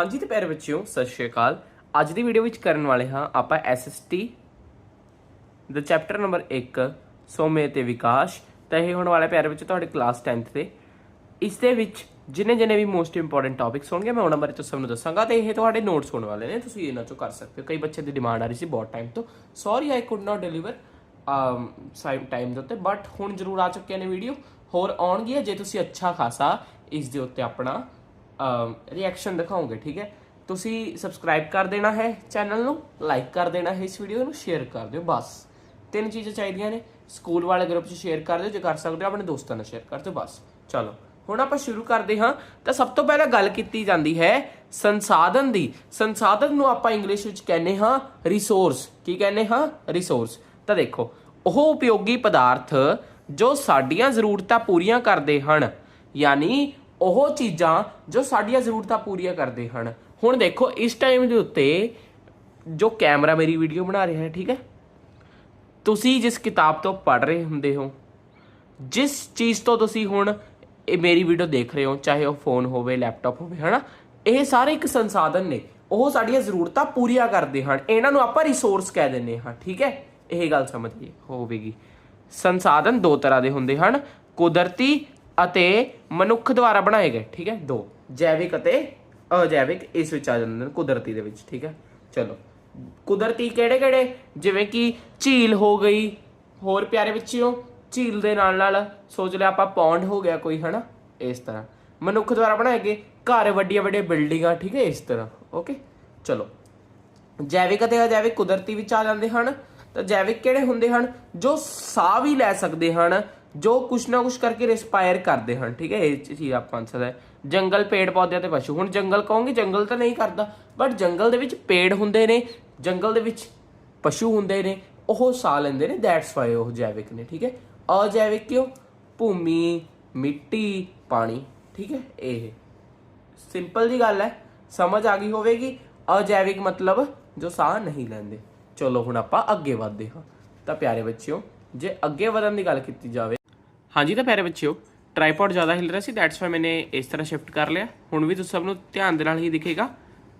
ਹਾਂਜੀ ਤੇ ਪਿਆਰੇ ਬੱਚਿਓ, ਸਤਿ ਸ਼੍ਰੀ ਅਕਾਲ। ਅੱਜ ਦੀ ਵੀਡੀਓ ਵਿੱਚ ਕਰਨ ਵਾਲੇ ਹਾਂ ਆਪਾਂ ਐਸਐਸਟੀ ਦਾ ਚੈਪਟਰ ਨੰਬਰ 1 ਸੋਮੇ ਤੇ ਵਿਕਾਸ। ਤਾਂ ਇਹ ਹੋਣ ਵਾਲਾ ਪਿਆਰੇ ਬੱਚਿਓ ਤੁਹਾਡੇ ਕਲਾਸ 10th ਦੇ ਇਸ ਦੇ ਵਿੱਚ ਜਿਨੇ ਜਿਨੇ ਵੀ ਮੋਸਟ ਇੰਪੋਰਟੈਂਟ ਟੌਪਿਕਸ ਹੋਣਗੇ, ਮੈਂ ਉਹਨਾਂ ਬਾਰੇ ਤੋਂ ਸਭ ਨੂੰ ਦੱਸਾਂਗਾ ਤੇ ਇਹ ਤੁਹਾਡੇ ਨੋਟਸ ਹੋਣ ਵਾਲੇ ਨੇ, ਤੁਸੀਂ ਇਹਨਾਂ ਚੋਂ ਕਰ ਸਕਦੇ ਹੋ। ਕਈ ਬੱਚੇ ਦੀ ਡਿਮਾਂਡ ਆ ਰਹੀ ਸੀ ਬਹੁਤ ਟਾਈਮ ਤੋਂ। Sorry I could not deliver same time ਦੇ ਉੱਤੇ ਬਟ ਹੁਣ ਜ਼ਰੂਰ ਆ ਚੁੱਕੀਆਂ ਨੇ ਵੀਡੀਓ ਹੋਰ ਆਉਣਗੀਆਂ, ਜੇ ਤੁਸੀਂ ਅੱਛਾ ਖਾਸਾ ਇਸ ਦੇ ਉੱਤੇ ਆਪਣਾ ਰਿਐਕਸ਼ਨ ਦਿਖਾਓਗੇ, ਠੀਕ ਹੈ? ਤੁਸੀਂ ਸਬਸਕ੍ਰਾਈਬ ਕਰ ਦੇਣਾ ਹੈ ਚੈਨਲ ਨੂੰ ਲਾਈਕ ਕਰ ਦੇਣਾ ਹੈ ਇਸ ਵੀਡੀਓ ਨੂੰ ਸ਼ੇਅਰ ਕਰ ਦਿਓ, ਬਸ। ਤਿੰਨ ਚੀਜ਼ਾਂ ਚਾਹੀਦੀਆਂ ਨੇ ਸਕੂਲ ਵਾਲੇ ਗਰੁੱਪ 'ਚ ਸ਼ੇਅਰ ਕਰ ਦਿਓ, ਜੇ ਕਰ ਸਕਦੇ ਹੋ, ਆਪਣੇ ਦੋਸਤਾਂ ਨਾਲ ਸ਼ੇਅਰ ਕਰ ਦਿਓ, ਬਸ। ਚਲੋ, ਹੁਣ ਆਪਾਂ ਸ਼ੁਰੂ ਕਰਦੇ ਹਾਂ। ਤਾਂ ਸਭ ਤੋਂ ਪਹਿਲਾਂ ਗੱਲ ਕੀਤੀ ਜਾਂਦੀ ਹੈ ਸੰਸਾਧਨ ਦੀ। ਸੰਸਾਧਨ ਨੂੰ ਆਪਾਂ ਇੰਗਲਿਸ਼ ਵਿੱਚ ਕਹਿੰਦੇ ਹਾਂ ਰਿਸੋਰਸ ਕੀ ਕਹਿੰਦੇ ਹਾਂ? ਰਿਸੋਰਸ ਤਾਂ ਦੇਖੋ, ਉਹ ਉਪਯੋਗੀ ਪਦਾਰਥ ਜੋ ਸਾਡੀਆਂ ਜ਼ਰੂਰਤਾਂ ਪੂਰੀਆਂ ਕਰਦੇ ਹਨ, ਯਾਨੀ ਉਹ ਚੀਜ਼ਾਂ ਜੋ ਸਾਡੀਆਂ ਜ਼ਰੂਰਤਾਂ ਪੂਰੀਆਂ ਕਰਦੇ ਹਨ। ਹੁਣ ਦੇਖੋ, ਇਸ ਟਾਈਮ ਦੇ ਉੱਤੇ ਜੋ ਕੈਮਰਾ ਮੇਰੀ ਵੀਡੀਓ ਬਣਾ ਰਿਹਾ ਹੈ, ਠੀਕ ਹੈ? ਤੁਸੀਂ ਜਿਸ ਕਿਤਾਬ ਤੋਂ ਪੜ੍ਹ ਰਹੇ ਹੁੰਦੇ ਹੋ, ਜਿਸ ਚੀਜ਼ ਤੋਂ ਤੁਸੀਂ ਹੁਣ ਇਹ ਮੇਰੀ ਵੀਡੀਓ ਦੇਖ ਰਹੇ ਹੋ, ਚਾਹੇ ਉਹ ਫੋਨ ਹੋਵੇ ਲੈਪਟਾਪ ਹੋਵੇ, ਹਨਾ? ਇਹ ਸਾਰੇ ਇੱਕ ਸੰਸਾਧਨ ਨੇ। ਉਹ ਸਾਡੀਆਂ ਜ਼ਰੂਰਤਾਂ ਪੂਰੀਆਂ ਕਰਦੇ ਹਨ। ਇਹਨਾਂ ਨੂੰ ਆਪਾਂ ਰਿਸੋਰਸ ਕਹਿ ਦਿੰਦੇ ਹਾਂ, ਠੀਕ ਹੈ? ਇਹ ਗੱਲ ਸਮਝ ਗਏ, ਹੋਵੇਗੀ। ਸੰਸਾਧਨ ਦੋ ਤਰ੍ਹਾਂ ਦੇ ਹੁੰਦੇ ਹਨ। ਕੁਦਰਤੀ ਅਤੇ ਮਨੁੱਖ ਦੁਆਰਾ ਬਣਾਏ ਗਏ, ਠੀਕ ਹੈ? ਦੋ, ਜੈਵਿਕ ਅਤੇ ਅਜੈਵਿਕ, ਇਸ ਵਿੱਚ ਆ ਜਾਂਦੇ ਨੇ ਕੁਦਰਤੀ ਦੇ ਵਿੱਚ, ਠੀਕ ਹੈ? ਚਲੋ, ਕੁਦਰਤੀ ਕਿਹੜੇ ਕਿਹੜੇ? ਜਿਵੇਂ ਕਿ ਝੀਲ ਹੋ ਗਈ, ਹੋਰ ਪਿਆਰੇ ਬੱਚਿਓ, ਝੀਲ ਦੇ ਨਾਲ ਨਾਲ ਸੋਚ ਲਿਆ ਆਪਾਂ ਪੌਂਡ ਹੋ ਗਿਆ ਕੋਈ, ਹਨਾ? ਇਸ ਤਰ੍ਹਾਂ। ਮਨੁੱਖ ਦੁਆਰਾ ਬਣਾਏ ਗਏ, ਘਰ ਵੱਡੀਆਂ ਵੱਡੀਆਂ ਬਿਲਡਿੰਗਾਂ, ਠੀਕ ਹੈ? ਇਸ ਤਰ੍ਹਾਂ ਓਕੇ ਚਲੋ, ਜੈਵਿਕ ਅਤੇ ਅਜੈਵਿਕ ਕੁਦਰਤੀ ਵਿੱਚ ਆ ਜਾਂਦੇ ਹਨ। ਤਾਂ ਜੈਵਿਕ ਕਿਹੜੇ ਹੁੰਦੇ ਹਨ? ਜੋ ਸਾਹ ਵੀ ਲੈ ਸਕਦੇ ਹਨ ਜੋ ਕੁਛ ਨਾ ਕੁਛ ਕਰਕੇ ਰਿਸਪਾਇਰ ਕਰਦੇ ਹਨ, ਠੀਕ ਹੈ, ਇਹ ਚੀਜ਼ ਆਪਾਂ ਆਨਸਰ ਹੈ। ਜੰਗਲ ਪੇੜ ਪੌਦਿਆਂ ਤੇ ਪਸ਼ੂ, ਹੁਣ ਜੰਗਲ ਕਹੋਗੇ, ਜੰਗਲ ਤਾਂ ਨਹੀਂ ਕਰਦਾ ਬਟ ਜੰਗਲ ਦੇ ਵਿੱਚ ਪੇੜ ਹੁੰਦੇ ਨੇ, ਜੰਗਲ ਦੇ ਵਿੱਚ ਪਸ਼ੂ ਹੁੰਦੇ ਨੇ, ਉਹ ਸਾਹ ਲੈਂਦੇ ਨੇ ਦੈਟਸ ਵਾਈ ਉਹ ਜੈਵਿਕ ਨੇ, ਠੀਕ ਹੈ। ਅਜੈਵਿਕ ਕਿਉਂ? ਭੂਮੀ, ਮਿੱਟੀ, ਪਾਣੀ, ਠੀਕ ਹੈ, ਇਹ। ਸਿੰਪਲ ਜੀ ਗੱਲ ਹੈ, ਸਮਝ ਆ ਗਈ ਹੋਵੇਗੀ, ਅਜੈਵਿਕ ਮਤਲਬ ਜੋ ਸਾਹ ਨਹੀਂ ਲੈਂਦੇ। ਚਲੋ ਹੁਣ ਆਪਾਂ ਅੱਗੇ ਵਧਦੇ ਹਾਂ। ਤਾਂ ਪਿਆਰੇ ਬੱਚਿਓ, ਜੇ ਅੱਗੇ ਵਧਣ ਦੀ ਗੱਲ ਕੀਤੀ ਜਾਵੇ ਹਾਂਜੀ ਤਾਂ ਪਿਆਰੇ ਬੱਚਿਓ ਟ੍ਰਾਈਪੋਡ ਜ਼ਿਆਦਾ ਹਿਲ ਰਿਹਾ ਸੀ ਦੈਟਸ ਵਾਈ ਮੈਨੇ ਇਸ ਤਰ੍ਹਾਂ ਸ਼ਿਫਟ ਕਰ ਲਿਆ। ਹੁਣ ਵੀ ਤੁਸੀਂ ਸਭ ਨੂੰ ਧਿਆਨ ਦੇ ਨਾਲ ਹੀ ਦਿਖੇਗਾ।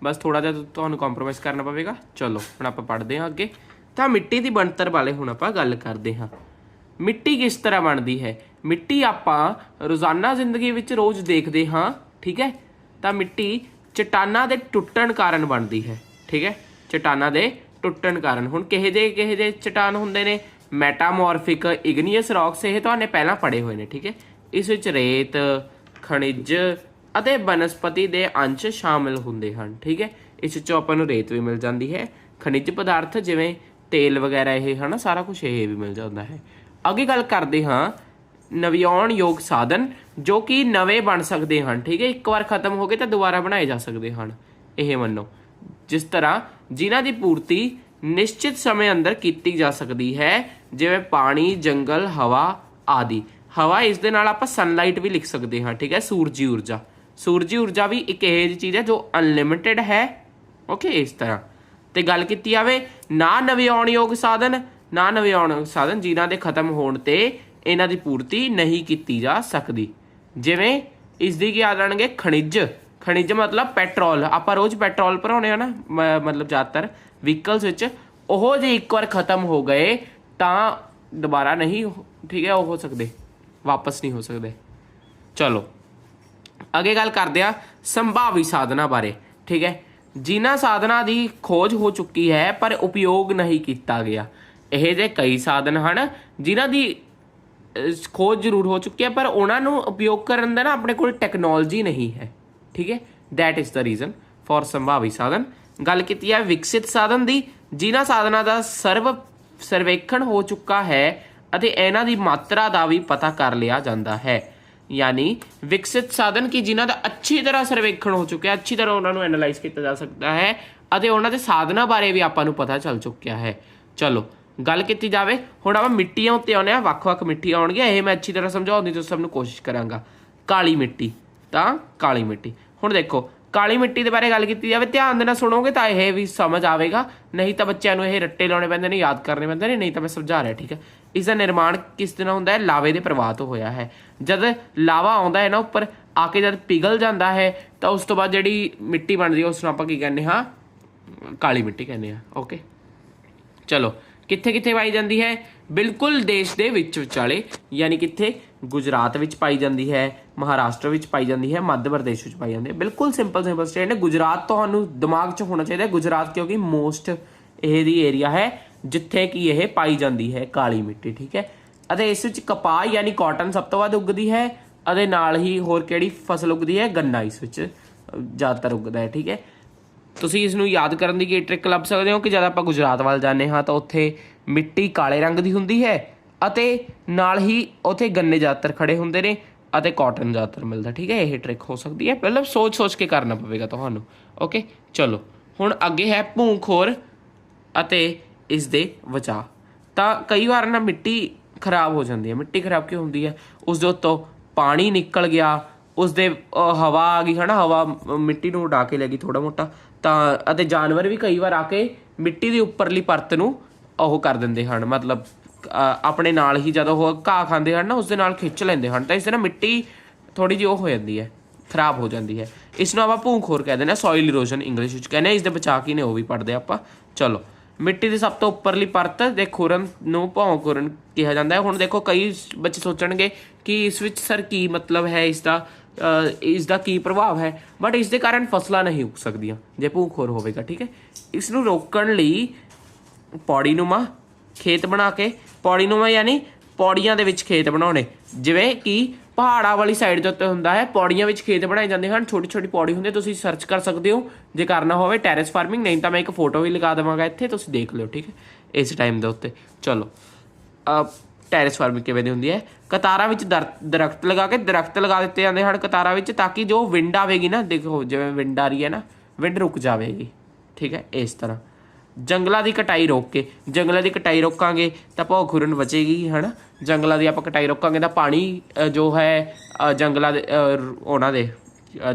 ਬਸ ਥੋੜਾ ਜਿਹਾ ਤੁਹਾਨੂੰ ਕੰਪਰੋਮਾਈਜ਼ ਕਰਨਾ ਪਵੇਗਾ। ਚਲੋ, ਹੁਣ ਆਪਾਂ ਪੜ੍ਹਦੇ ਹਾਂ ਅੱਗੇ। ਤਾਂ ਮਿੱਟੀ ਦੀ ਬਣਤਰ ਬਾਰੇ ਹੁਣ ਆਪਾਂ ਗੱਲ ਕਰਦੇ ਹਾਂ। ਮਿੱਟੀ ਕਿਸ ਤਰ੍ਹਾਂ ਬਣਦੀ ਹੈ? ਮਿੱਟੀ ਆਪਾਂ ਰੋਜ਼ਾਨਾ ਜ਼ਿੰਦਗੀ ਵਿੱਚ ਰੋਜ਼ ਦੇਖਦੇ ਹਾਂ, ਠੀਕ ਹੈ? ਤਾਂ ਮਿੱਟੀ ਚਟਾਨਾਂ ਦੇ ਟੁੱਟਣ ਕਾਰਨ ਬਣਦੀ ਹੈ, ਠੀਕ ਹੈ? ਚਟਾਨਾਂ ਦੇ ਟੁੱਟਣ ਕਾਰਨ। ਹੁਣ ਕਿਹੇ ਦੇ ਕਿਹੇ ਦੇ ਚਟਾਨ ਹੁੰਦੇ ਨੇ? ਮੈਟਾਮੋਰਫਿਕ ਇਗਨੀਅਸ ਰੌਕਸ ਇਹ ਤੁਹਾਨੇ ਪਹਿਲਾਂ ਪੜੇ ਹੋਏ ਨੇ, ਠੀਕ ਹੈ? ਇਸ ਵਿੱਚ ਰੇਤ, ਖਣਿਜ ਅਤੇ ਬਨਸਪਤੀ ਦੇ ਅੰਸ਼ ਸ਼ਾਮਿਲ ਹੁੰਦੇ ਹਨ, ਠੀਕ ਹੈ? ਇਸ ਵਿੱਚੋਂ ਆਪਾਂ ਨੂੰ ਰੇਤ ਵੀ ਮਿਲ ਜਾਂਦੀ ਹੈ, ਖਣਿਜ ਪਦਾਰਥ ਜਿਵੇਂ ਤੇਲ ਵਗੈਰਾ ਇਹ, ਹਨਾ, ਸਾਰਾ ਕੁਝ ਇਹ ਵੀ ਮਿਲ ਜਾਂਦਾ ਹੈ। ਅੱਗੇ ਗੱਲ ਕਰਦੇ ਹਾਂ, ਨਵਿਆਉਣ ਯੋਗ ਸਾਧਨ ਜੋ ਕਿ ਨਵੇਂ ਬਣ ਸਕਦੇ ਹਨ, ਠੀਕ ਹੈ? ਇੱਕ ਵਾਰ ਖਤਮ ਹੋ ਗਏ ਤਾਂ ਦੁਬਾਰਾ ਬਣਾਏ ਜਾ ਸਕਦੇ ਹਨ, ਇਹ ਮੰਨੋ। ਜਿਸ ਤਰ੍ਹਾਂ ਜਿਨ੍ਹਾਂ ਦੀ ਪੂਰਤੀ ਨਿਸ਼ਚਿਤ ਸਮੇਂ ਅੰਦਰ ਕੀਤੀ ਜਾ ਸਕਦੀ ਹੈ, ਜਿਵੇਂ ਪਾਣੀ, ਜੰਗਲ, ਹਵਾ ਆਦਿ। ਹਵਾ ਇਸ ਦੇ ਨਾਲ ਆਪਾਂ ਸਨਲਾਈਟ ਵੀ ਲਿਖ ਸਕਦੇ ਹਾਂ, ਠੀਕ ਹੈ, ਸੂਰਜੀ ਊਰਜਾ। ਸੂਰਜੀ ਊਰਜਾ ਵੀ ਇੱਕ ਇਹੋ ਜਿਹੀ ਚੀਜ਼ ਹੈ ਜੋ ਅਨਲਿਮਿਟਿਡ ਹੈ। ਓਕੇ, ਇਸ ਤਰ੍ਹਾਂ। ਤੇ ਗੱਲ ਕੀਤੀ ਜਾਵੇ ਨਾ ਨਵਿਆਉਣਯੋਗ ਸਾਧਨ ਨਾ ਨਵਿਆਉਣ ਸਾਧਨ ਜਿਨ੍ਹਾਂ ਦੇ ਖਤਮ ਹੋਣ ਤੇ ਇਹਨਾਂ ਦੀ ਪੂਰਤੀ ਨਹੀਂ ਕੀਤੀ ਜਾ ਸਕਦੀ। ਜਿਵੇਂ, ਇਸ ਦੀ ਕੀ ਆ ਜਾਣਗੇ ਖਣਿਜ। ਖਣਿਜ ਮਤਲਬ ਪੈਟਰੋਲ, ਆਪਾਂ ਰੋਜ਼ ਪੈਟਰੋਲ ਭਰਾਉਣੇ ਆ ਨਾ, ਮ- ਮਤਲਬ ਜ਼ਿਆਦਾਤਰ ਵਹੀਕਲਸ ਵਿੱਚ, ਉਹ ਜੇ ਇੱਕ ਵਾਰ ਖਤਮ ਹੋ ਗਏ, ਤਾਂ ਦੁਬਾਰਾ ਨਹੀਂ ਠੀਕ ਹੈ, ਉਹ ਹੋ ਸਕਦੇ, ਵਾਪਸ ਨਹੀਂ ਹੋ ਸਕਦੇ। ਚਲੋ, ਅੱਗੇ ਗੱਲ ਕਰਦੇ ਆ ਸੰਭਾਵੀ ਸਾਧਨਾ ਬਾਰੇ, ਠੀਕ ਹੈ। ਜਿਨ੍ਹਾਂ ਸਾਧਨਾ ਦੀ ਖੋਜ ਹੋ ਚੁੱਕੀ ਹੈ, ਪਰ ਉਪਯੋਗ ਨਹੀਂ ਕੀਤਾ ਗਿਆ। ਇਹ ਜੇ ਕਈ ਸਾਧਨ ਹਨ, ਜਿਨ੍ਹਾਂ ਦੀ ਖੋਜ ਜ਼ਰੂਰ ਹੋ ਚੁੱਕੀ ਹੈ, ਪਰ ਉਹਨਾਂ ਨੂੰ ਉਪਯੋਗ ਕਰਨ ਦਾ ਨਾ ਆਪਣੇ ਕੋਲ ਟੈਕਨੋਲੋਜੀ ਨਹੀਂ ਹੈ। ਠੀਕ ਹੈ? That is the reason for ਸੰਭਾਵੀ ਸਾਧਨ। ਗੱਲ ਕੀਤੀ ਹੈ ਵਿਕਸਿਤ ਸਾਧਨ ਦੀ, ਜਿਨ੍ਹਾਂ ਸਾਧਨਾਂ ਦਾ ਸਰਵ ਸਰਵੇਖਣ ਹੋ ਚੁੱਕਾ ਹੈ ਅਤੇ ਇਹਨਾਂ ਦੀ ਮਾਤਰਾ ਦਾ ਵੀ ਪਤਾ ਕਰ ਲਿਆ ਜਾਂਦਾ ਹੈ। ਯਾਨੀ ਵਿਕਸਿਤ ਸਾਧਨ ਕਿ ਜਿਨ੍ਹਾਂ ਦਾ ਅੱਛੀ ਤਰ੍ਹਾਂ ਸਰਵੇਖਣ ਹੋ ਚੁੱਕਿਆ, ਅੱਛੀ ਤਰ੍ਹਾਂ ਉਹਨਾਂ ਨੂੰ ਐਨਾਲਾਈਜ਼ ਕੀਤਾ ਜਾ ਸਕਦਾ ਹੈ ਅਤੇ ਉਹਨਾਂ ਦੇ ਸਾਧਨਾਂ ਬਾਰੇ ਵੀ ਆਪਾਂ ਨੂੰ ਪਤਾ ਚੱਲ ਚੁੱਕਿਆ ਹੈ। ਚਲੋ, ਗੱਲ ਕੀਤੀ ਜਾਵੇ, ਹੁਣ ਆਪਾਂ ਮਿੱਟੀਆਂ ਉੱਤੇ ਆਉਂਦੇ ਆ ਵੱਖ-ਵੱਖ ਮਿੱਟੀਆਂ ਆਉਣਗੀਆਂ, ਇਹ ਮੈਂ ਅੱਛੀ ਤਰ੍ਹਾਂ ਸਮਝਾਉਣ ਦੀ ਤੁਸੀਂ ਸਭ ਨੂੰ ਕੋਸ਼ਿਸ਼ ਕਰਾਂਗਾ। ਕਾਲੀ ਮਿੱਟੀ। ਤਾਂ ਕਾਲੀ ਮਿੱਟੀ। ਹੁਣ ਦੇਖੋ, ਕਾਲੀ ਮਿੱਟੀ ਦੇ ਬਾਰੇ ਗੱਲ ਕੀਤੀ ਜਾਵੇ, ਧਿਆਨ ਦੇ ਨਾਲ ਸੁਣੋਗੇ ਤਾਂ ਇਹ ਵੀ ਸਮਝ ਆਵੇਗਾ। ਨਹੀਂ ਤਾਂ ਬੱਚਿਆਂ ਨੂੰ ਇਹ ਰੱਟੇ ਲਾਉਣੇ ਪੈਂਦੇ ਨੇ, ਯਾਦ ਕਰਨੇ ਪੈਂਦੇ ਨੇ, ਨਹੀਂ ਤਾਂ ਮੈਂ ਸਮਝਾ ਰਿਹਾ, ਠੀਕ ਹੈ? ਇਸ ਦਾ ਨਿਰਮਾਣ ਕਿਸ ਤਰ੍ਹਾਂ ਹੁੰਦਾ ਹੈ? ਲਾਵੇ ਦੇ ਪ੍ਰਵਾਹ ਤੋਂ ਹੋਇਆ ਹੈ। ਜਦ ਲਾਵਾ ਆਉਂਦਾ ਹੈ ਨਾ ਉੱਪਰ, ਆ ਕੇ ਜਦ ਪਿਘਲ ਜਾਂਦਾ ਹੈ, ਤਾਂ ਉਸ ਤੋਂ ਬਾਅਦ ਜਿਹੜੀ ਮਿੱਟੀ ਬਣਦੀ ਹੈ, ਉਸ ਨੂੰ ਆਪਾਂ ਕੀ ਕਹਿੰਦੇ ਹਾਂ? ਕਾਲੀ ਮਿੱਟੀ ਕਹਿੰਦੇ ਆ ਓਕੇ ਚਲੋ ਕਿੱਥੇ ਕਿੱਥੇ ਪਾਈ ਜਾਂਦੀ ਹੈ? ਬਿਲਕੁਲ ਦੇਸ਼ ਦੇ ਵਿੱਚ ਵਿਚਾਲੇ, ਯਾਨੀ ਕਿੱਥੇ ਗੁਜਰਾਤ ਵਿੱਚ ਪਾਈ ਜਾਂਦੀ ਹੈ, ਮਹਾਰਾਸ਼ਟਰ ਵਿੱਚ ਪਾਈ ਜਾਂਦੀ ਹੈ, ਮੱਧ ਪ੍ਰਦੇਸ਼ ਵਿੱਚ ਪਾਈ ਜਾਂਦੀ ਹੈ। ਬਿਲਕੁਲ ਸਿੰਪਲ ਸਿੰਪਲ ਸਟੇਟ ਹੈ ਗੁਜਰਾਤ ਤੁਹਾਨੂੰ ਦਿਮਾਗ 'ਚ ਹੋਣਾ ਚਾਹੀਦਾ ਗੁਜਰਾਤ ਕਿਉਂਕਿ ਮੋਸਟ ਇਹ ਦੀ ਏਰੀਆ ਹੈ, ਜਿੱਥੇ ਕਿ ਇਹ ਪਾਈ ਜਾਂਦੀ ਹੈ ਕਾਲੀ ਮਿੱਟੀ, ਠੀਕ ਹੈ? ਅਤੇ ਇਸ ਵਿੱਚ ਕਪਾਹ, ਯਾਨੀ ਕਾਟਨ ਸਭ ਤੋਂ ਵੱਧ ਉੱਗਦੀ ਹੈ, ਅਤੇ ਨਾਲ ਹੀ ਹੋਰ ਕਿਹੜੀ ਫਸਲ ਉੱਗਦੀ ਹੈ? ਗੰਨਾ ਇਸ ਵਿੱਚ ਜ਼ਿਆਦਾਤਰ ਉੱਗਦਾ ਹੈ, ਠੀਕ ਹੈ? ਤੁਸੀਂ ਇਸ ਨੂੰ ਯਾਦ ਕਰਨ ਦੀ ਕੀ ਟ੍ਰਿਕ ਲੱਭ ਸਕਦੇ ਹੋ ਕਿ ਜਦ ਆਪਾਂ ਗੁਜਰਾਤ ਵੱਲ ਜਾਂਦੇ ਹਾਂ ਤਾਂ ਉੱਥੇ ਮਿੱਟੀ ਕਾਲੇ ਰੰਗ ਦੀ ਹੁੰਦੀ ਹੈ ਅਤੇ ਨਾਲ ਹੀ ਉੱਥੇ ਗੰਨੇ ਜ਼ਿਆਦਾਤਰ ਖੜੇ ਹੁੰਦੇ ਨੇ ਅਤੇ ਕਾਟਨ ਜ਼ਿਆਦਾਤਰ ਮਿਲਦਾ, ਠੀਕ ਹੈ? ਇਹ ਟ੍ਰਿਕ ਹੋ ਸਕਦੀ ਹੈ। ਮਤਲਬ ਸੋਚ ਸੋਚ ਕੇ ਕਰਨਾ ਪਵੇਗਾ ਤੁਹਾਨੂੰ ਓਕੇ ਚਲੋ, ਹੁਣ ਅੱਗੇ ਹੈ ਭੂਖੋਰ ਅਤੇ ਇਸ ਦੇ ਬਚਾਅ ਤਾਂ ਕਈ ਵਾਰ ਨਾ ਮਿੱਟੀ ਖਰਾਬ ਹੋ ਜਾਂਦੀ ਹੈ। ਮਿੱਟੀ ਖਰਾਬ ਕਿਉਂ ਹੁੰਦੀ ਹੈ? ਉਸ ਦੇ ਉੱਤੋਂ ਪਾਣੀ ਨਿਕਲ ਗਿਆ ਉਸ ਦੇ ਹਵਾ ਆ ਗਈ, ਹਨਾ? ਹਵਾ ਮਿੱਟੀ ਨੂੰ ਉਡਾ ਕੇ ਲੈ ਗਈ ਥੋੜਾ ਮੋਟਾ। ਤਾਂ, ਅਤੇ ਜਾਨਵਰ ਵੀ ਕਈ ਵਾਰ ਆ ਕੇ ਮਿੱਟੀ ਦੀ ਉੱਪਰਲੀ ਪਰਤ ਨੂੰ ਉਹ ਕਰ ਦਿੰਦੇ ਹਨ। ਮਤਲਬ ਆਪਣੇ ਨਾਲ ਹੀ ਜਦੋਂ ਉਹ ਘਾਹ ਖਾਂਦੇ ਹਨ ਨਾ ਉਸ ਦੇ ਨਾਲ ਖਿੱਚ ਲੈਂਦੇ ਹਨ। ਤਾਂ ਇਸ ਦੇ ਨਾਲ ਮਿੱਟੀ ਥੋੜੀ ਜਿਹੀ ਉਹ ਹੋ ਜਾਂਦੀ ਹੈ, ਖਰਾਬ ਹੋ ਜਾਂਦੀ ਹੈ। ਇਸ ਨੂੰ ਆਪਾਂ ਭੂਖੋਰ ਕਹਿੰਦੇ ਨੇ ਸੋਇਲ ਇਰੋਜਨ ਇੰਗਲਿਸ਼ ਵਿੱਚ ਕਹਿੰਦੇ ਆ ਇਸ ਦੇ ਬਚਾਅ ਕੀ ਨੇ ਉਹ ਵੀ ਪੜ੍ਹਦੇ ਆਪਾਂ। ਚਲੋ, ਮਿੱਟੀ ਦੀ ਸਭ ਤੋਂ ਉੱਪਰਲੀ ਪਰਤ ਦੇ ਖੁਰਨ ਨੂੰ ਭੌਂਕੁਰਨ ਕਿਹਾ ਜਾਂਦਾ ਹੈ। ਹੁਣ ਦੇਖੋ, ਕਈ ਬੱਚੇ ਸੋਚਣਗੇ ਕਿ ਇਸ ਵਿੱਚ ਸਰ ਕੀ ਮਤਲਬ ਹੈ ਇਸ ਦਾ। ਇਸ ਦਾ ਕੀ ਪ੍ਰਭਾਵ ਹੈ? ਬਟ ਇਸ ਦੇ ਕਾਰਨ ਫਸਲਾਂ ਨਹੀਂ ਉੱਗ ਸਕਦੀਆਂ। ਜੇ ਭੂਖੋਰ ਹੋਵੇਗਾ, ਠੀਕ ਹੈ? ਇਸ ਨੂੰ ਰੋਕਣ ਲਈ ਪੌੜੀਨੁਮਾ ਖੇਤ ਬਣਾ ਕੇ, ਪੌੜੀਨੁਮਾ ਯਾਨੀ ਪੌੜੀਆਂ ਦੇ ਵਿੱਚ ਖੇਤ ਬਣਾਉਣੇ। ਜਿਵੇਂ ਕਿ ਪਹਾੜਾਂ ਵਾਲੀ ਸਾਈਡ ਦੇ ਉੱਤੇ ਹੁੰਦਾ ਹੈ, ਪੌੜੀਆਂ ਵਿੱਚ ਖੇਤ ਬਣਾਏ ਜਾਂਦੇ ਹਨ। ਛੋਟੀ ਛੋਟੀ ਪੌੜੀ ਹੁੰਦੀ ਤੁਸੀਂ ਸਰਚ ਕਰ ਸਕਦੇ ਹੋ। ਜੇ ਕਰਨਾ ਹੋਵੇ ਟੈਰੇਸ ਫਾਰਮਿੰਗ ਨਹੀਂ ਤਾਂ ਮੈਂ ਇੱਕ ਫੋਟੋ ਵੀ ਲਗਾ ਦੇਵਾਂਗਾ ਇੱਥੇ, ਤੁਸੀਂ ਦੇਖ ਲਿਓ, ਠੀਕ ਹੈ? ਇਸ ਟਾਈਮ ਦੇ ਉੱਤੇ। ਚਲੋ। ਟੈਰੇਸ ਫਾਰਮਿੰਗ ਕਿਵੇਂ ਦੀ ਹੁੰਦੀ ਹੈ? ਕਤਾਰਾਂ ਵਿੱਚ ਦਰ- ਦਰਖਤ ਲਗਾ ਕੇ ਦਰਖਤ ਲਗਾ ਦਿੱਤੇ ਜਾਂਦੇ ਹਨ ਕਤਾਰਾਂ ਵਿੱਚ ਤਾਂ ਕਿ ਜੋ ਵਿੰਡ ਆਵੇਗੀ ਨਾ, ਦੇਖੋ ਜਿਵੇਂ ਵਿੰਡ ਆ ਰਹੀ ਹੈ ਨਾ, ਵਿੰਡ ਰੁਕ ਜਾਵੇਗੀ। ਠੀਕ ਹੈ, ਇਸ ਤਰ੍ਹਾਂ। ਜੰਗਲਾਂ ਦੀ ਕਟਾਈ ਰੋਕ ਕੇ, ਜੰਗਲਾਂ ਦੀ ਕਟਾਈ ਰੋਕਾਂਗੇ ਤਾਂ ਭੌਖੁਰਨ ਬਚੇਗੀ, ਹਨਾ? ਜੰਗਲਾਂ ਦੀ ਆਪਾਂ ਕਟਾਈ ਰੋਕਾਂਗੇ ਤਾਂ ਪਾਣੀ ਜੋ ਹੈ ਜੰਗਲਾਂ ਦੇ ਉਹਨਾਂ ਦੇ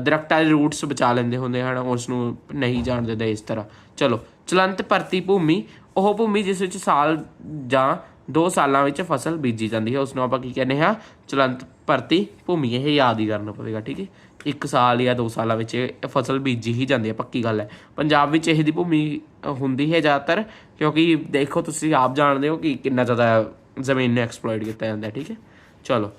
ਦਰਖਤਾਂ ਦੇ ਰੂਟਸ ਬਚਾ ਲੈਂਦੇ ਹੁੰਦੇ ਹਨ, ਉਸ ਨੂੰ ਨਹੀਂ ਜਾਣ ਦਿੰਦੇ ਇਸ ਤਰ੍ਹਾਂ। ਚਲੋ, ਚਲੰਤ ਭਰਤੀ ਭੂਮੀ, ਉਹ ਭੂਮੀ ਜਿਸ ਵਿੱਚ ਸਾਲ ਜਾਂ 2 ਸਾਲਾਂ ਵਿੱਚ ਫਸਲ ਬੀਜੀ ਜਾਂਦੀ ਹੈ ਉਸ ਨੂੰ ਆਪਾਂ ਕੀ ਕਹਿੰਦੇ ਹਾਂ, ਚਲੰਤ ਭਰਤੀ ਭੂਮੀ, ਇਹ ਯਾਦ ਹੀ ਕਰਨਾ ਪਵੇਗਾ, ਠੀਕ ਹੈ? ਇੱਕ ਸਾਲ ਜਾਂ 2 ਸਾਲਾਂ ਵਿੱਚ ਇਹ ਫਸਲ ਬੀਜੀ ਹੀ ਜਾਂਦੀ ਹੈ, ਪੱਕੀ ਗੱਲ ਹੈ। ਪੰਜਾਬ ਵਿੱਚ ਇਹ ਦੀ ਭੂਮੀ ਹੁੰਦੀ ਹੈ ਜ਼ਿਆਦਾਤਰ, ਕਿਉਂਕਿ ਦੇਖੋ ਤੁਸੀਂ ਆਪ ਜਾਣਦੇ ਹੋ ਕਿ ਕਿੰਨਾ ਜ਼ਿਆਦਾ ਜ਼ਮੀਨ ਨੂੰ ਐਕਸਪਲੋਇਟ ਕੀਤਾ ਜਾਂਦਾ ਹੈ ਠੀਕ ਹੈ? ਚਲੋ,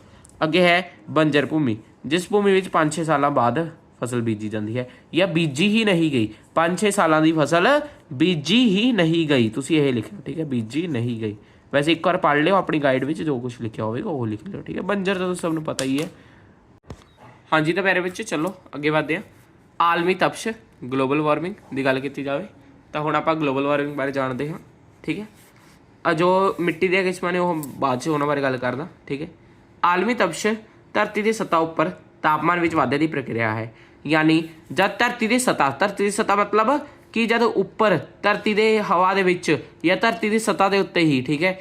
ਅੱਗੇ ਹੈ ਬੰਜਰ ਭੂਮੀ। ਜਿਸ ਭੂਮੀ ਵਿੱਚ 5-6 ਸਾਲਾਂ ਬਾਅਦ ਫਸਲ ਬੀਜੀ ਜਾਂਦੀ ਹੈ, ਜਾਂ ਬੀਜੀ ਹੀ ਨਹੀਂ ਗਈ 5-6 ਸਾਲਾਂ ਦੀ ਫਸਲ ਬੀਜੀ ਹੀ ਨਹੀਂ ਗਈ, ਤੁਸੀਂ ਇਹ ਲਿਖਿਓ ਠੀਕ ਹੈ? ਬੀਜੀ ਨਹੀਂ ਗਈ। ਵੈਸੇ ਇੱਕ ਵਾਰ ਪੜ੍ਹ ਲਿਓ ਆਪਣੀ ਗਾਈਡ ਵਿੱਚ, ਜੋ ਕੁਝ ਲਿਖਿਆ ਹੋਵੇਗਾ, ਉਹ ਲਿਖ ਲਿਓ, ਠੀਕ ਹੈ? ਬੰਜਰ ਤਾਂ ਸਭ ਨੂੰ ਪਤਾ ਹੀ ਹੈ। ਹਾਂਜੀ ਤਾਂ ਮੇਰੇ ਵਿੱਚ ਚਲੋ, ਅੱਗੇ ਵਧਦੇ ਹਾਂ। ਆਲਮੀ ਤਪਸ਼ ਗਲੋਬਲ ਵਾਰਮਿੰਗ ਦੀ ਗੱਲ ਕੀਤੀ ਜਾਵੇ, ਤਾਂ ਹੁਣ ਆਪਾਂ ਗਲੋਬਲ ਵਾਰਮਿੰਗ ਬਾਰੇ ਜਾਣਦੇ ਹਾਂ, ਠੀਕ ਹੈ? ਆ ਜੋ ਮਿੱਟੀ ਦੀਆਂ ਕਿਸਮਾਂ ਨੇ, ਉਹ ਬਾਅਦ 'ਚ ਉਹਨਾਂ ਬਾਰੇ ਗੱਲ ਕਰਦਾ, ਠੀਕ ਹੈ? ਆਲਮੀ ਤਪਸ਼, ਧਰਤੀ ਦੀ ਸਤਹ ਉੱਪਰ ਤਾਪਮਾਨ ਵਿੱਚ ਵਾਧੇ ਦੀ ਪ੍ਰਕਿਰਿਆ ਹੈ। ਯਾਨੀ, ਜਦ ਧਰਤੀ ਦੀ ਸਤਹ, ਧਰਤੀ ਦੀ ਸਤਹ ਮਤਲਬ ਕਿ ਜਦ ਉੱਪਰ ਧਰਤੀ ਦੇ ਹਵਾ ਦੇ ਵਿੱਚ ਜਾਂ ਧਰਤੀ ਦੀ ਸਤਹ ਦੇ ਉੱਤੇ ਹੀ, ਠੀਕ ਹੈ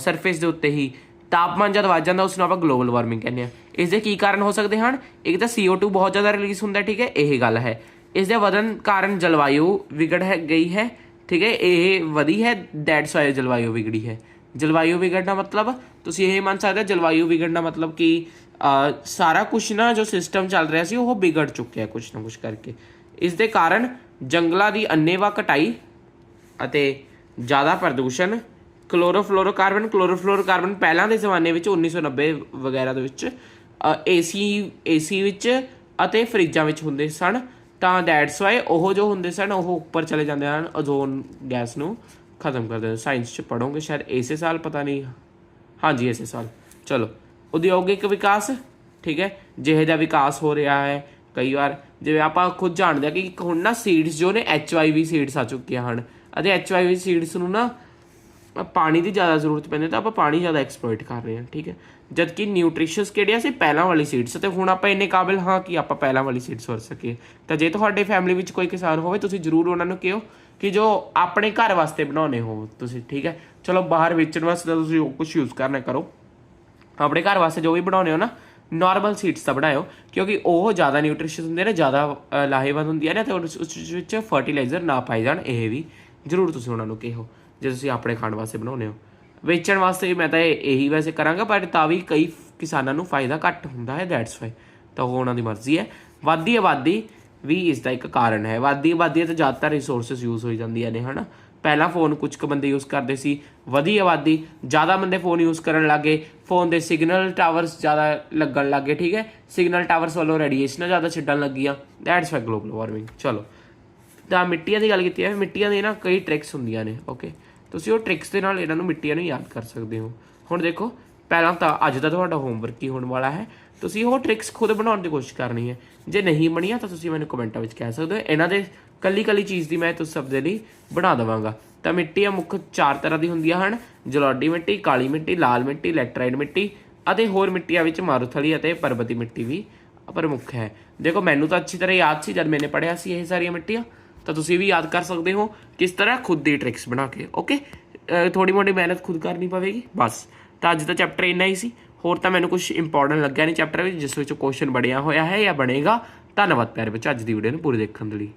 ਸਰਫੇਸ ਦੇ ਉੱਤੇ ਹੀ ਤਾਪਮਾਨ ਜਦ ਵੱਧ ਜਾਂਦਾ ਉਸ ਨੂੰ ਆਪਾਂ ਗਲੋਬਲ ਵਾਰਮਿੰਗ ਕਹਿੰਦੇ ਆ ਇਸ ਦੇ ਕੀ ਕਾਰਨ ਹੋ ਸਕਦੇ ਹਨ? ਇੱਕ ਤਾਂ CO2 ਬਹੁਤ ਜ਼ਿਆਦਾ ਰਿਲੀਜ਼ ਹੁੰਦਾ, ਠੀਕ ਹੈ, ਇਹ ਗੱਲ ਹੈ। ਇਸ ਦੇ ਵਧਣ ਕਾਰਨ ਜਲਵਾਯੂ ਵਿਗੜ ਹੈ, ਗਈ ਹੈ, ਠੀਕ ਹੈ, ਇਹ ਵਧੀ ਹੈ ਦੈਟਸ ਵਾਈ ਜਲਵਾਯੂ ਵਿਗੜੀ ਹੈ। ਜਲਵਾਯੂ ਵਿਗੜਨਾ ਮਤਲਬ, ਤੁਸੀਂ ਇਹ ਮੰਨ ਸਕਦੇ ਹੋ, ਜਲਵਾਯੂ ਵਿਗੜਨਾ ਮਤਲਬ ਕਿ ਸਾਰਾ ਕੁਝ ਨਾ ਜੋ ਸਿਸਟਮ ਚੱਲ ਰਿਹਾ ਸੀ, ਉਹ ਵਿਗੜ ਚੁੱਕਿਆ ਕੁਝ ਨਾ ਕੁਝ ਕਰਕੇ। ਇਸ ਦੇ ਕਾਰਨ ਜੰਗਲਾਂ ਦੀ ਅੰਨੇਵਾਹ ਕਟਾਈ ਅਤੇ ਜ਼ਿਆਦਾ ਪ੍ਰਦੂਸ਼ਣ, ਕਲੋਰੋਫਲੋਰੋਕਾਰਬਨ ਕਲੋਰੋਫਲੋਰੋਕਾਰਬਨ ਪਹਿਲਾਂ ਦੇ ਜ਼ਮਾਨੇ ਵਿੱਚ 1990 ਵਗੈਰਾ ਦੇ ਵਿੱਚ ਏਸੀ ਏਸੀ ਵਿੱਚ ਅਤੇ ਫਰਿੱਜਾਂ ਵਿੱਚ ਹੁੰਦੇ ਸਨ। ਤਾਂ ਦੈਟਸ ਵਾਈ ਉਹ ਜੋ ਹੁੰਦੇ ਸਨ, ਉਹ ਉੱਪਰ ਚਲੇ ਜਾਂਦੇ ਹਨ ਓਜ਼ੋਨ ਗੈਸ ਨੂੰ ਖਤਮ ਕਰ ਦਿੰਦੇ ਸਾਇੰਸ ਚ ਪੜੋਗੇ ਸ਼ਾਇਦ ਇਸੇ ਸਾਲ, ਪਤਾ ਨਹੀਂ। ਹਾਂਜੀ, ਇਸੇ ਸਾਲ। ਚਲੋ, ਉਦਯੋਗਿਕ ਵਿਕਾਸ, ਠੀਕ ਹੈ? ਜਿਹੇ ਦਾ ਵਿਕਾਸ ਹੋ ਰਿਹਾ ਹੈ ਕਈ ਵਾਰ, ਜਿਵੇਂ ਆਪਾਂ ਖੁਦ ਜਾਣਦੇ ਆ ਕਿ ਹੁਣ ਨਾ ਸੀਡਸ ਜੋ ਨੇ ਐਚਆਈਵੀ ਸੀਡਸ ਆ ਚੁੱਕੀਆਂ ਹਨ। ਅਤੇ ਐਚਆਈਵੀ ਸੀਡਸ ਨੂੰ ਨਾ ਪਾਣੀ ਦੀ ਜ਼ਿਆਦਾ ਜ਼ਰੂਰਤ ਪੈਂਦੀ ਤਾਂ ਆਪਾਂ ਪਾਣੀ ਜ਼ਿਆਦਾ ਐਕਸਪਲੋਇਟ ਕਰ ਰਹੇ ਹਾਂ, ਠੀਕ ਹੈ? ਜਦ ਕਿ ਨਿਊਟ੍ਰੀਸ਼ੀਅਸ ਕਿਹੜੀਆਂ ਸੀ ਪਹਿਲਾਂ ਵਾਲੀ ਸੀਡਸ ਤੇ ਹੁਣ ਆਪਾਂ ਇੰਨੇ ਕਾਬਿਲ ਹਾਂ ਕਿ ਆਪਾਂ ਪਹਿਲਾਂ ਵਾਲੀ ਸੀਡਸ ਵਰ ਸਕੀਏ। ਤਾਂ ਜੇ ਤੁਹਾਡੇ ਫੈਮਿਲੀ ਵਿੱਚ ਕੋਈ ਕਿਸਾਨ ਹੋਵੇ, ਤੁਸੀਂ ਜਰੂਰ ਉਹਨਾਂ ਨੂੰ ਕਿਹੋ ਕਿ ਜੋ ਆਪਣੇ ਘਰ ਵਾਸਤੇ ਬਣਾਉਣੇ ਹੋ ਤੁਸੀਂ, ਠੀਕ ਹੈ? ਚਲੋ ਬਾਹਰ ਵੇਚਣ ਵਾਸਤੇ ਤਾਂ ਤੁਸੀਂ ਉਹ ਕੁਝ ਯੂਜ਼ ਕਰਨਾ ਕਰੋ। ਆਪਣੇ ਘਰ ਵਾਸਤੇ ਜੋ ਵੀ ਬਣਾਉਣੇ ਹੋ ਨਾ ਨਾਰਮਲ ਸੀਡਸ ਦਾ ਬਣਾਇਓ, ਕਿਉਂਕਿ ਉਹ ਜ਼ਿਆਦਾ ਨਿਊਟ੍ਰੀਸ਼ੀਅਸ ਹੁੰਦੇ ਨੇ, ਜ਼ਿਆਦਾ ਲਾਹੇਵੰਦ ਹੁੰਦੀਆਂ ਨੇ ਤੇ ਉਸ ਵਿੱਚ ਫਰਟੀਲਾਈਜ਼ਰ ਨਾ ਪਾਏ ਜਾਣ, ਇਹ ਵੀ ਜ਼ਰੂਰ ਤੁਸੀਂ ਉਹਨਾਂ ਨੂੰ ਕਿਹੋ, ਜੇ ਤੁਸੀਂ ਆਪਣੇ ਖਾਣ ਵਾਸਤੇ ਬਣਾਉਨੇ ਹੋ। ਵੇਚਣ ਵਾਸਤੇ ਵੀ ਮੈਂ ਤਾਂ ਇਹ- ਇਹੀ ਵੈਸੇ ਕਰਾਂਗਾ ਪਰ ਤਾਂ ਵੀ ਕਈ ਕਿਸਾਨਾਂ ਨੂੰ ਫਾਇਦਾ ਘੱਟ ਹੁੰਦਾ ਹੈ ਦੈਟਸ ਵਾਈ ਤਾਂ ਉਹ ਉਹਨਾਂ ਦੀ ਮਰਜ਼ੀ ਹੈ। ਵਾਦੀ ਆਬਾਦੀ ਵੀ ਇਸ ਦਾ ਇੱਕ ਕਾਰਨ ਹੈ। ਵਾਦੀ ਆਬਾਦੀ ਤੇ ਜ਼ਿਆਦਾਤਰ ਰਿਸੋਰਸਸ ਯੂਜ਼ ਹੋਈ ਜਾਂਦੀਆਂ ਨੇ, ਹਨਾ? ਪਹਿਲਾਂ ਫੋਨ ਕੁਝ ਕੁ ਬੰਦੇ ਯੂਜ਼ ਕਰਦੇ ਸੀ ਵਧੀ ਆਬਾਦੀ ਜ਼ਿਆਦਾ ਬੰਦੇ ਫੋਨ ਯੂਜ਼ ਕਰਨ ਲੱਗੇ, ਫੋਨ ਦੇ ਸਿਗਨਲ ਟਾਵਰਸ ਜ਼ਿਆਦਾ ਲੱਗਣ ਲੱਗੇ, ਠੀਕ ਹੈ? ਸਿਗਨਲ ਟਾਵਰਸ ਵੱਲੋਂ ਰੇਡੀਏਸ਼ਨ ਜ਼ਿਆਦਾ ਛੱਡਣ ਲੱਗੀਆਂ ਦੈਟਸ ਵਾਈ ਗਲੋਬਲ ਵਾਰਮਿੰਗ ਚਲੋ। ਤਾਂ ਮਿੱਟੀਆਂ ਦੀ ਗੱਲ ਕੀਤੀ ਹੈ, ਮਿੱਟੀਆਂ ਦੇ ਨਾ ਕਈ ਟ੍ਰਿਕਸ ਹੁੰਦੀਆਂ ਨੇ ਓਕੇ ਤੁਸੀਂ ਉਹ ਟ੍ਰਿਕਸ ਦੇ ਨਾਲ ਇਹਨਾਂ ਨੂੰ ਮਿੱਟੀਆਂ ਨੂੰ ਯਾਦ ਕਰ ਸਕਦੇ ਹੋ। ਹੁਣ ਦੇਖੋ, ਪਹਿਲਾਂ ਤਾਂ ਅੱਜ ਦਾ ਤੁਹਾਡਾ ਹੋਮਵਰਕ ਕੀ ਹੋਣ ਵਾਲਾ ਹੈ, ਤੁਸੀਂ ਉਹ ਟ੍ਰਿਕਸ ਖੁਦ ਬਣਾਉਣ ਦੀ ਕੋਸ਼ਿਸ਼ ਕਰਨੀ ਹੈ। ਜੇ ਨਹੀਂ ਬਣੀਆਂ ਤਾਂ ਤੁਸੀਂ ਮੈਨੂੰ ਕਮੈਂਟਾਂ ਵਿੱਚ ਕਹਿ ਸਕਦੇ ਹੋ। ਇਹਨਾਂ ਦੇ ਕੱਲੀ ਕੱਲੀ ਚੀਜ਼ ਦੀ ਮੈਂ ਤੁਸੀਂ ਸਭ ਦੇ ਲਈ ਬਣਾ ਦਵਾਂਗਾ। ਤਾਂ ਮਿੱਟੀਆਂ ਮੁੱਖ ਚਾਰ ਤਰ੍ਹਾਂ ਦੀ ਹੁੰਦੀਆਂ ਹਨ। ਜਲੋਡੀ ਮਿੱਟੀ, ਕਾਲੀ ਮਿੱਟੀ, ਲਾਲ ਮਿੱਟੀ ਲੈਟਰਾਈਟ ਮਿੱਟੀ ਅਤੇ ਹੋਰ ਮਿੱਟੀਆਂ ਵਿੱਚ ਮਾਰੂਥਲੀ ਅਤੇ ਪਰਬਤੀ ਮਿੱਟੀ ਵੀ ਪ੍ਰਮੁੱਖ ਹੈ। ਦੇਖੋ, ਮੈਨੂੰ ਤਾਂ ਅੱਛੀ ਤਰ੍ਹਾਂ ਯਾਦ ਸੀ ਜਦ ਮੈਨੇ ਪੜਿਆ ਸੀ ਇਹ ਸਾਰੀਆਂ ਮਿੱਟੀਆਂ। ਤਾਂ ਤੁਸੀਂ ਵੀ ਯਾਦ ਕਰ ਸਕਦੇ ਹੋ ਕਿਸ ਤਰ੍ਹਾਂ ਖੁਦ ਦੀ ਟ੍ਰਿਕਸ ਬਣਾ ਕੇ ਓਕੇ ਥੋੜੀ ਮੋਟੀ ਮਿਹਨਤ ਖੁਦ ਕਰਨੀ ਪਵੇਗੀ, ਬਸ। ਤਾਂ ਅੱਜ ਦਾ ਚੈਪਟਰ ਇੰਨਾ ਹੀ ਸੀ। ਹੋਰ ਤਾਂ ਮੈਨੂੰ ਕੁਝ ਇੰਪੋਰਟੈਂਟ ਲੱਗਿਆ ਨਹੀਂ ਚੈਪਟਰ ਵਿੱਚ, ਜਿਸ ਵਿੱਚ ਕੁਐਸਚਨ ਬਣਿਆ ਹੋਇਆ ਹੈ ਜਾਂ ਬਣੇਗਾ। ਧੰਨਵਾਦ ਪਿਆਰੇ ਬੱਚੇ, ਅੱਜ ਦੀ ਵੀਡੀਓ ਨੂੰ ਪੂਰੀ ਦੇਖਣ ਦੇ ਲਈ।